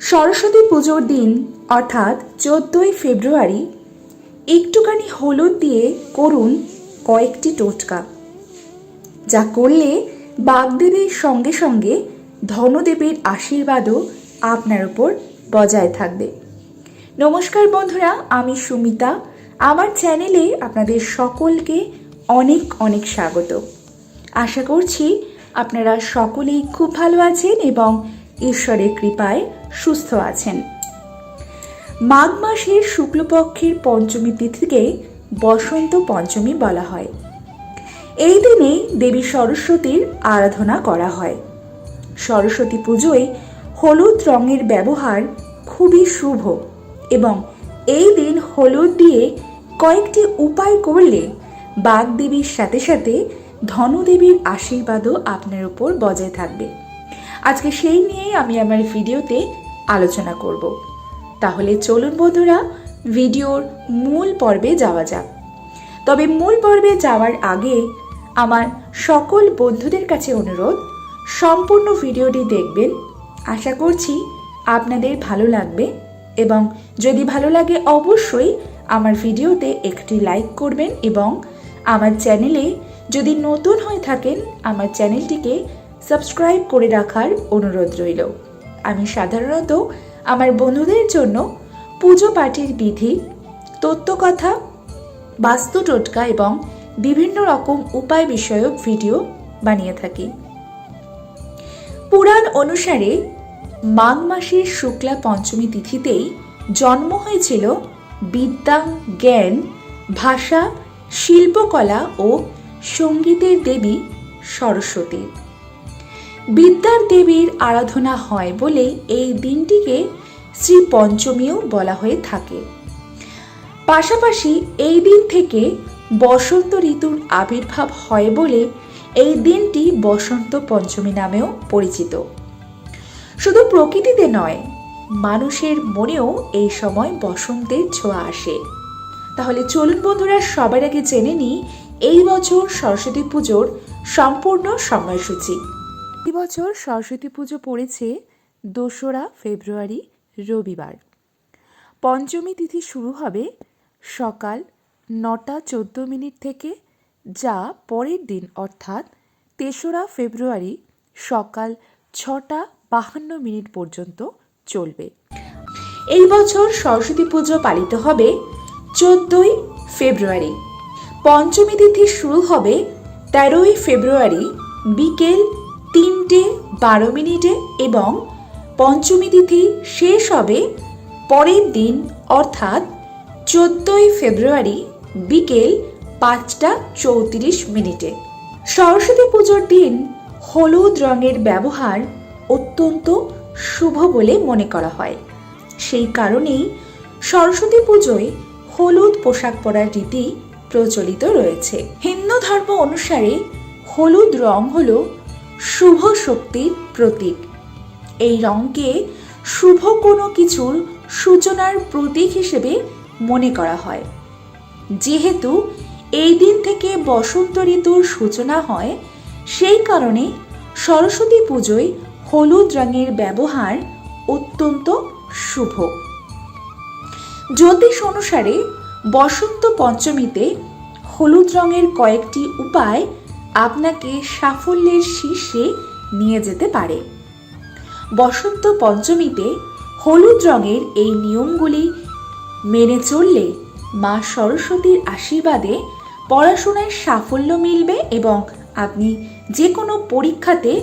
সরস্বতী পুজোর দিন, অর্থাৎ চোদ্দোই ফেব্রুয়ারি, একটুখানি হলুদ দিয়ে করুন কয়েকটি টোটকা। যা করলে বাগদেবীর সঙ্গে সঙ্গে ধনদেবীর আশীর্বাদও আপনার উপর বজায় থাকবে। নমস্কার বন্ধুরা, আমি সুমিতা। আমার চ্যানেলে আপনাদের সকলকে অনেক অনেক স্বাগত। আশা করছি আপনারা সকলেই খুব ভালো আছেন এবং ঈশ্বরের কৃপায় সুস্থ আছেন। মাঘ মাসের শুক্লপক্ষের পঞ্চমী তিথিকে বসন্ত পঞ্চমী বলা হয়। এই দিনে দেবী সরস্বতীর আরাধনা করা হয়। সরস্বতী পুজোয় হলুদ রঙের ব্যবহার খুবই শুভ এবং এই দিন হলুদ দিয়ে কয়েকটি উপায় করলে বাগদেবীর সাথে সাথে ধনদেবীর আশীর্বাদও আপনার উপর বজায় থাকবে। আজকে সেই নিয়েই আমি আমার ভিডিওতে আলোচনা করব। তাহলে চলুন বন্ধুরা, ভিডিওর মূল পর্বে যাওয়া যাক। তবে মূল পর্বে যাওয়ার আগে আমার সকল বন্ধুদের কাছে অনুরোধ, সম্পূর্ণ ভিডিওটি দেখবেন। আশা করছি আপনাদের ভালো লাগবে এবং যদি ভালো লাগে অবশ্যই আমার ভিডিওতে একটি লাইক করবেন এবং আমার চ্যানেলে যদি নতুন হয়ে থাকেন, আমার চ্যানেলটিকে সাবস্ক্রাইব করে রাখার অনুরোধ রইল। আমি সাধারণত আমার বন্ধুদের জন্য পুজো পাঠের বিধি, তত্ত্বকথা, বাস্তু টোটকা এবং বিভিন্ন রকম উপায় বিষয়ক ভিডিও বানিয়ে থাকি। পুরাণ অনুসারে মাঘ মাসের শুক্লা পঞ্চমী তিথিতেই জন্ম হয়েছিল বিদ্যা, জ্ঞান, ভাষা, শিল্পকলা ও সঙ্গীতের দেবী সরস্বতীর বিদ্যার দেবীর আরাধনা হয় বলে এই দিনটিকে শ্রী পঞ্চমীও বলা হয়ে থাকে। পাশাপাশি এই দিন থেকে বসন্ত ঋতুর আবির্ভাব হয় বলে এই দিনটি বসন্ত পঞ্চমী নামেও পরিচিত। শুধু প্রকৃতিতে নয়, মানুষের মনেও এই সময় বসন্তের ছোঁয়া আসে। তাহলে চলুন বন্ধুরা, সবার আগে জেনে নিই, এই বছর সরস্বতী পুজোর সম্পূর্ণ সময়সূচি। এই বছর সরস্বতী পুজো পড়েছে দোসরা ফেব্রুয়ারি, রবিবার। পঞ্চমী তিথি শুরু হবে সকাল নটা চোদ্দ মিনিট থেকে, যা পরের দিন, অর্থাৎ তেসরা ফেব্রুয়ারি সকাল ছটা বাহান্ন মিনিট পর্যন্ত চলবে। এই বছর সরস্বতী পুজো পালিত হবে চোদ্দই ফেব্রুয়ারি। পঞ্চমী তিথি শুরু হবে তেরোই ফেব্রুয়ারি বিকেল তিনটে, বারো মিনিটে এবং পঞ্চমী তিথি শেষ হবে পরের দিন, অর্থাৎ চোদ্দই ফেব্রুয়ারি বিকেল পাঁচটা চৌত্রিশ মিনিটে। সরস্বতী পুজোর দিন হলুদ রঙের ব্যবহার অত্যন্ত শুভ বলে মনে করা হয়। সেই কারণেই সরস্বতী পুজোয় হলুদ পোশাক পরার রীতি প্রচলিত রয়েছে। হিন্দু ধর্ম অনুসারে হলুদ রং হল শুভ শক্তির প্রতীক। এই রঙকে শুভ কোনো কিছুর সূচনার প্রতীক হিসেবে মনে করা হয়। যেহেতু এই দিন থেকে বসন্ত ঋতুর সূচনা হয়, সেই কারণে সরস্বতী পুজোয় হলুদ রঙের ব্যবহার অত্যন্ত শুভ। জ্যোতিষ অনুসারে বসন্ত পঞ্চমীতে হলুদ রঙের কয়েকটি উপায় আপনাকে সাফল্যের শীর্ষে নিয়ে যেতে পারে। বসন্ত পঞ্চমীতে হলুদ রঙের এই নিয়মগুলি মেনে চললে মা সরস্বতীর আশীর্বাদে পড়াশোনায় সাফল্য মিলবে এবং আপনি যে কোনো পরীক্ষাতে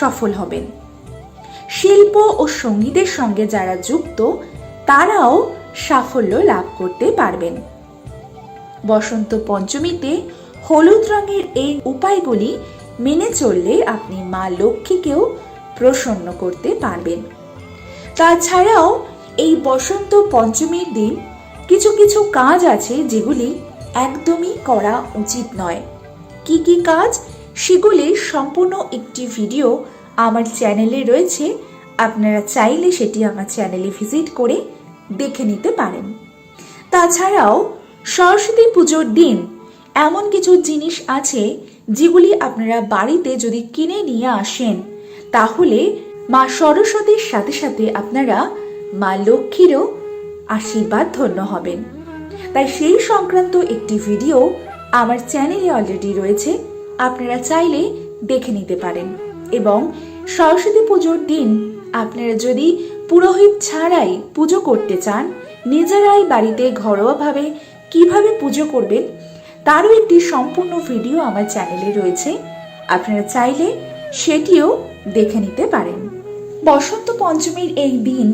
সফল হবেন। শিল্প ও সঙ্গীতের সঙ্গে যারা যুক্ত, তারাও সাফল্য লাভ করতে পারবেন। বসন্ত পঞ্চমীতে হলুদ রঙের এই উপায়গুলি মেনে চললে আপনি মা লক্ষ্মীকেও প্রসন্ন করতে পারবেন। তাছাড়াও এই বসন্ত পঞ্চমীর দিন কিছু কিছু কাজ আছে যেগুলি একদমই করা উচিত নয়। কি কি কাজ? সেগুলি সম্পূর্ণ একটি ভিডিও আমার চ্যানেলে রয়েছে। আপনারা চাইলে সেটি আমার চ্যানেলে ভিজিট করে দেখে নিতে পারেন। তাছাড়াও সরস্বতী পুজোর দিন এমন কিছু জিনিস আছে যেগুলি আপনারা বাড়িতে যদি কিনে নিয়ে আসেন, তাহলে মা সরস্বতীর সাথে সাথে আপনারা মা লক্ষ্মীরও আশীর্বাদ ধন্য হবেন। তাই সেই সংক্রান্ত একটি ভিডিও আমার চ্যানেলে অলরেডি রয়েছে, আপনারা চাইলে দেখে নিতে পারেন। এবং সরস্বতী পুজোর দিন আপনারা যদি পুরোহিত ছাড়াই পুজো করতে চান, নিজেরাই বাড়িতে ঘরোয়াভাবে কীভাবে পুজো করবেন তারও একটি সম্পূর্ণ ভিডিও আমার চ্যানেলে রয়েছে। আপনারা চাইলে সেটিও দেখে নিতে পারেন। বসন্ত পঞ্চমীর এই দিন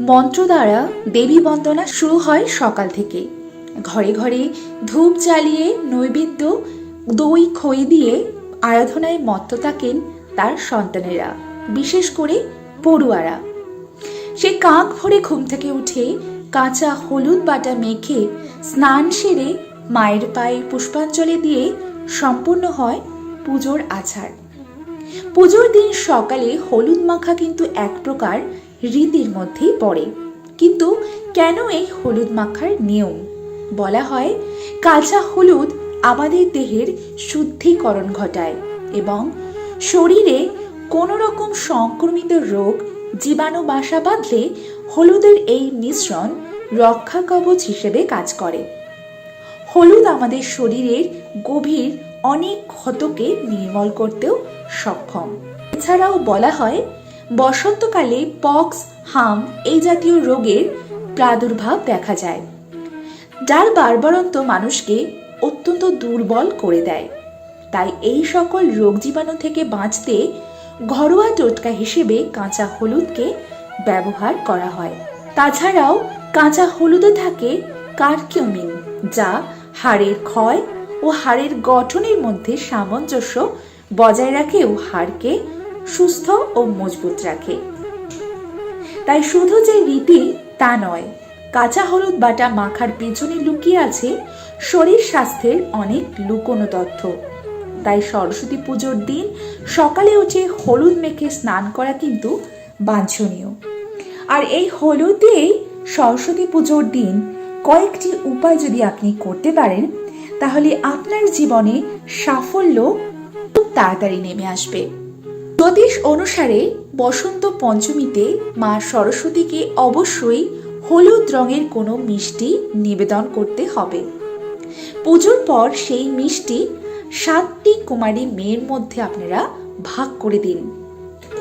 মন্ত্র দ্বারা দেবী বন্দনা শুরু হয় সকাল থেকে। ঘরে ঘরে ধূপ জ্বালিয়ে, নৈবেদ্য, দই, খই দিয়ে আরাধনায় মত্ত থাকেন তার সন্তানেরা, বিশেষ করে পড়ুয়ারা। সে কাক ভরে ঘুম থেকে উঠে কাঁচা হলুদ বাটা মেখে স্নান সেরে মায়ের পায়ে পুষ্পাঞ্জলি দিয়ে সম্পূর্ণ হয় পুজোর আচার পুজোর দিন সকালে হলুদ মাখা কিন্তু এক প্রকার রীতির মধ্যেই পড়ে। কিন্তু কেন এই হলুদ মাখার নিয়ম? বলা হয় কাঁচা হলুদ আমাদের দেহের শুদ্ধিকরণ ঘটায় এবং শরীরে কোনো রকম সংক্রমিত রোগ, জীবাণু বাসা বাঁধলে হলুদের এই মিশ্রণ রক্ষা কবচ হিসেবে কাজ করে। হলুদ আমাদের শরীরের গভীর অনেক ক্ষতকে নির্মল করতেও সক্ষম। এছাড়াও বলা হয়, বসন্তকালে পক্স, হাম এই জাতীয় রোগের প্রাদুর্ভাব দেখা যায়, যার বারবারন্ত মানুষকে অত্যন্ত দুর্বল করে দেয়। তাই এই সকল রোগ জীবাণু থেকে বাঁচতে ঘরোয়া টোটকা হিসেবে কাঁচা হলুদকে ব্যবহার করা হয়। তাছাড়াও কাঁচা হলুদে থাকে কার্কিউমিন, যা হাড়ের ক্ষয় ও হাড়ের গঠনের মধ্যে সামঞ্জস্য বজায় রাখে ও হাড়কে সুস্থ ও মজবুত রাখে। তাই শুধু যে রীতি তা নয়, কাঁচা হলুদ বাটা মাখার পেছনে লুকিয়ে আছে শরীর স্বাস্থ্যের অনেক লুকোনো তথ্য। তাই সরস্বতী পুজোর দিন সকালে উঠে হলুদ মেখে স্নান করা কিন্তু বাঞ্ছনীয়। আর এই হলুদ দিয়েই সরস্বতী পুজোর দিন কয়েকটি উপায় যদি আপনি করতে পারেন, তাহলে আপনার জীবনে সাফল্য খুব তাড়াতাড়ি নেমে আসবে। জ্যোতিষ অনুসারে বসন্ত পঞ্চমীতে মা সরস্বতীকে অবশ্যই হলুদ রঙের কোনো মিষ্টি নিবেদন করতে হবে। পুজোর পর সেই মিষ্টি সাতটি কুমারী মেয়ের মধ্যে আপনারা ভাগ করে দিন।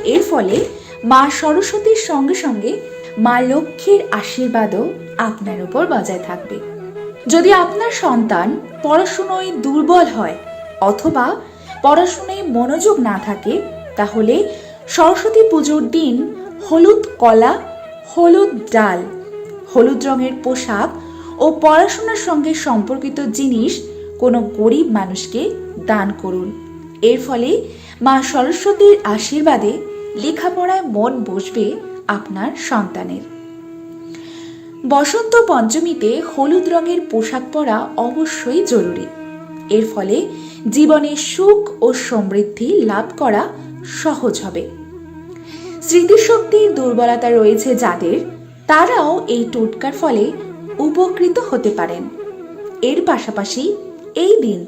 এর ফলে মা সরস্বতীর সঙ্গে সঙ্গে মা লক্ষ্মীর আশীর্বাদও আপনার উপর বজায় থাকবে। যদি আপনার সন্তান পড়াশুনোয় দুর্বল হয় অথবা পড়াশুনোয় মনোযোগ না থাকে, তাহলে সরস্বতী পুজোর দিন হলুদ কলা, হলুদ ডাল, হলুদ রঙের পোশাক ও পড়াশোনার সঙ্গে সম্পর্কিত জিনিস কোনো গরিব মানুষকে দান করুন। এর ফলে মা সরস্বতীর আশীর্বাদে লেখাপড়ায় মন বসবে আপনার সন্তানের। বসন্ত পঞ্চমীতে হলুদ রঙের পোশাক পরা অবশ্যই জরুরি। এর ফলে জীবনে সুখ ও সমৃদ্ধি লাভ করা সহজ হবে। স্মৃতিশক্তির দুর্বলতা রয়েছে যাদের, তারাও এই টোটকার ফলে উপকৃত হতে পারেন। এর পাশাপাশি এই দিন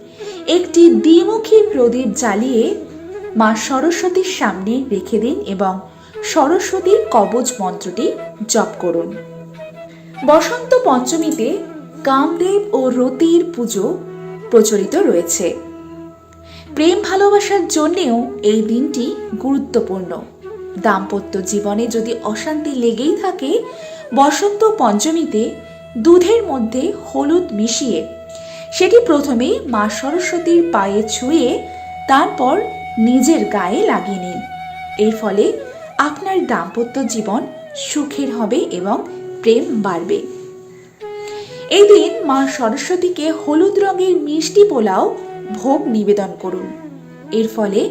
একটি দ্বিমুখী প্রদীপ জ্বালিয়ে মা সরস্বতীর সামনে রেখে দিন এবং সরস্বতী কবচ মন্ত্রটি জপ করুন। বসন্ত পঞ্চমীতে কামদেব ও রতির পুজো প্রচলিত রয়েছে। প্রেম ভালোবাসার জন্যেও এই দিনটি গুরুত্বপূর্ণ। দাম্পত্য জীবনে যদি অশান্তি লেগেই থাকে, বসন্ত পঞ্চমীতে দুধের মধ্যে হলুদ মিশিয়ে সেটি প্রথমে মা সরস্বতীর পায়ে ছুঁয়ে তারপর নিজের গায়ে লাগিয়ে নিন। এর ফলে আপনার দাম্পত্য জীবন সুখের হবে এবং প্রেম বাড়বে। এই দিন মা সরস্বতীকে হলুদ রঙের মিষ্টি পোলাও ভোগ নিবেদন করুন। এর ফলে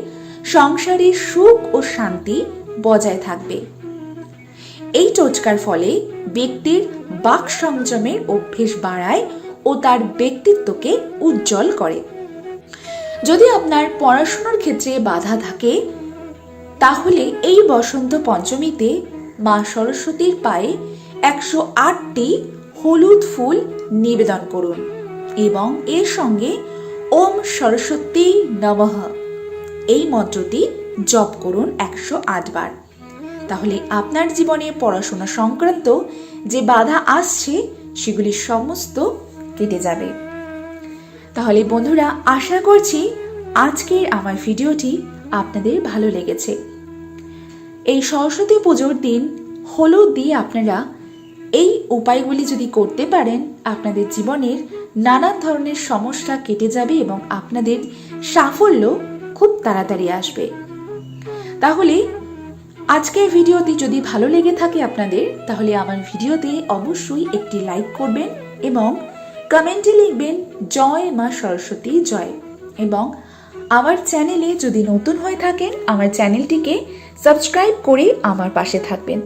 সংসারে সুখ ও শান্তি বজায় থাকবে। এই টোটকার ফলে ব্যক্তির বাক সংযমের অভ্যেস বাড়ায় ও তার ব্যক্তিত্বকে উজ্জ্বল করে। যদি আপনার পড়াশোনার ক্ষেত্রে বাধা থাকে, তাহলে এই বসন্ত পঞ্চমীতে মা সরস্বতীর পায়ে একশো আটটি হলুদ ফুল নিবেদন করুন এবং এর সঙ্গে ওম সরস্বতী নমঃ। এই মন্ত্রটি জপ করুন একশো আট বার তাহলে আপনার জীবনে পড়াশোনা সংক্রান্ত যে বাধা আসছে, সেগুলি সমস্ত কেটে যাবে। তাহলে বন্ধুরা, আশা করছি আজকের আমার ভিডিওটি আপনাদের ভালো লেগেছে। এই সরস্বতী পুজোর দিন হলুদ দিয়ে আপনারা এই উপায়গুলি যদি করতে পারেন, আপনাদের জীবনের নানান ধরনের সমস্যা কেটে যাবে এবং আপনাদের সাফল্য খুব তাড়াতাড়ি আসবে। তাহলে আজকের ভিডিওটি যদি ভালো লেগে থাকে আপনাদের, তাহলে আমার ভিডিওতে অবশ্যই একটি লাইক করবেন এবং কমেন্টে লিখবেন, জয় মা সরস্বতী, জয়। এবং আমার চ্যানেলে যদি নতুন হয়ে থাকেন, আমার চ্যানেলটিকে সাবস্ক্রাইব করে আমার পাশে থাকবেন।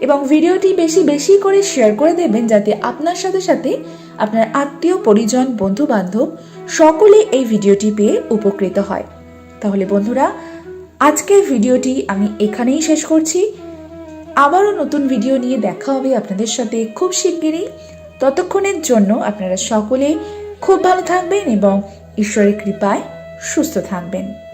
এবং ভিডিওটি বেশি বেশি করে শেয়ার করে দেবেন যাতে আপনার সাথে সাথে আপনার আত্মীয়, পরিজন বন্ধু বান্ধব সকলে এই ভিডিওটি পেয়ে উপকৃত হয়। তাহলে বন্ধুরা, আজকের ভিডিওটি আমি এখানেই শেষ করছি। আবারও নতুন ভিডিও নিয়ে দেখা হবে আপনাদের সাথে খুব শিগগিরই। ততক্ষণের জন্য আপনারা সকলে খুব ভালো থাকবেন এবং ঈশ্বরের কৃপায় সুস্থ থাকবেন।